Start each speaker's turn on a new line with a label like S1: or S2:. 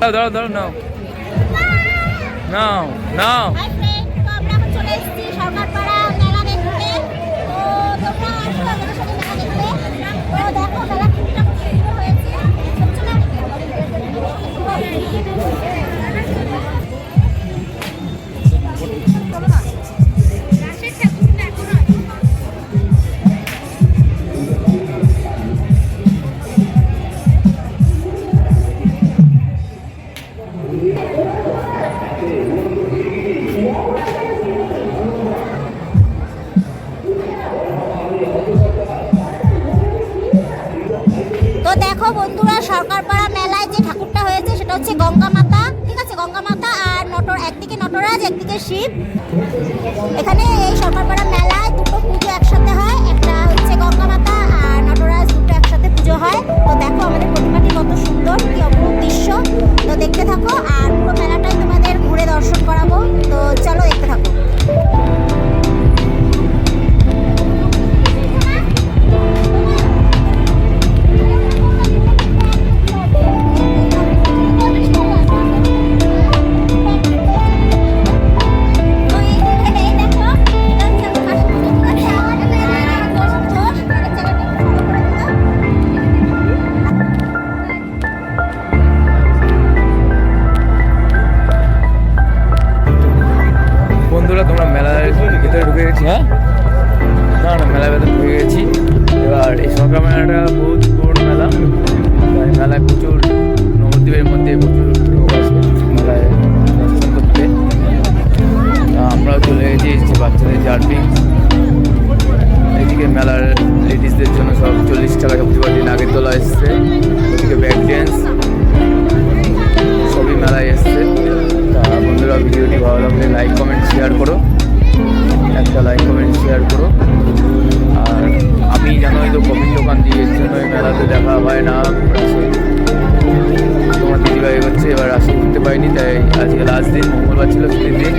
S1: দাঁড়াও দাঁড়াও দাঁড়াও। নাও নাও
S2: নাও। দেখো বন্ধুরা, সরকারপাড়া মেলায় যে ঠাকুরটা হয়েছে, সেটা হচ্ছে গঙ্গা মাতা। ঠিক আছে, গঙ্গা মাতা আর নটর, একদিকে নটরাজ, একদিকে শিব। এখানে এই সরকারপাড়া মেলায় দুটো পুজো একসাথে হয়।
S1: বন্ধুরা তোমরা মেলার ভিতরে ঢুকে গেছি। হ্যাঁ? না না মেলার ভেতরে ঢুকে গেছি। এবার এই সরকার মেলাটা বহুত পুরনো মেলা। মেলায় প্রচুর নবদ্বীপের মধ্যে প্রচুর লোক আসে মেলায় দর্শন করতে। আমরাও চলে গেছি বাচ্চাদের জার্পিং এদিকে মেলার লেডিসদের জন্য সব চল্লিশ টাকা প্রতিবার দিন আগের তোলা এসছে। ওদিকে ব্যাক ড্যান্স সবই মেলায় এসছে। তা বন্ধুরা ভিডিওটি ভালো লাগলে লাইক কমেন্ট দেখা হয় না। তোমার দিদিভাই হচ্ছে, এবার আসতে করতে পারিনি, তাই আজকে লাস্ট দিন মঙ্গলবার ছিল ছুটির দিন।